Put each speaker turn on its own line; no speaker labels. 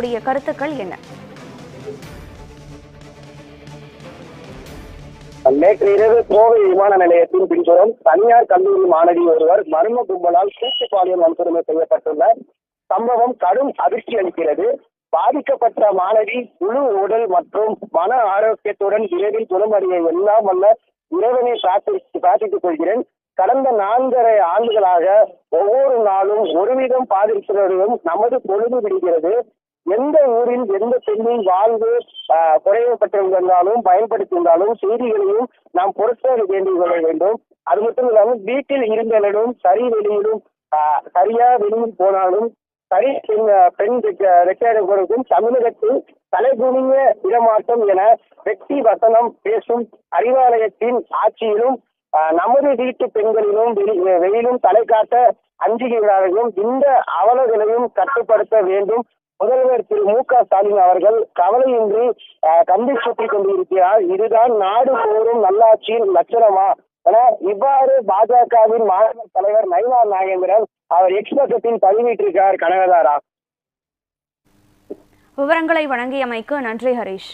உடைய கருத்துக்கள் என்ன?
நேற்று இரவு கோவை விமான நிலையத்தின் பின்புறம் தனியார் கல்லூரி மாணவி ஒருவர் மர்ம கும்பலால் கூட்டுப்பாலியல் வன்கொடுமை செய்யப்பட்டுள்ள சம்பவம் கடும் அதிர்ச்சி அளிக்கிறது. பாதிக்கப்பட்ட மாணவி முழு உடல் மற்றும் மன ஆரோக்கியத்துடன் விரைவில் குணமடைய எல்லாம் வல்ல இறைவனை பிரார்த்தி பிரார்த்தித்துக் கொள்கிறேன். கடந்த நான்கரை ஆண்டுகளாக ஒவ்வொரு நாளும் ஒருவிதம் பாதிக்கிறவர்களும் நமது பொழுது விடுகிறது. எந்த ஊரில் எந்த பெண்ணின் வாழ்வு ஆஹ், பயன்படுத்தியிருந்தாலும் செய்திகளையும் நாம் பொருட்கள் வேண்டிக் கொள்ள வேண்டும். அது மட்டும் இல்லாமல் வீட்டில் இருந்தவர்களும் சரி வெளியிலும் ஆஹ், சரியா வெளியில் போனாலும் சரி பெண் பெண் ரெக்கையாடுவதற்கும் தமிழகத்தில் தலைகுனிய இடமாற்றம் என வெற்றி வசனம் பேசும் அறிவாலயத்தின் ஆட்சியிலும் ஆஹ், நமது வீட்டு பெண்களிலும் வெளி- வெளியிலும் தலை காட்ட அஞ்சுகிறார்களும் இந்த அவலங்களையும் கட்டுப்படுத்த வேண்டும். முதல்வர் திரு மு க ஸ்டாலின் அவர்கள் கவலையின்றி ஆஹ், கம்பி சுற்றி கொண்டிருக்கிறார். இதுதான் நாடு போரும் நல்லாட்சியின் லட்சணமா? என இவ்வாறு பாஜகவின் மாநில தலைவர் நயினா நாகேந்திரன் அவர் எக்ஸ் பக்கத்தில் பதிவிட்டிருக்கார் கனகதாரா.
விவரங்களை வழங்கியமைக்கு நன்றி ஹரீஷ்.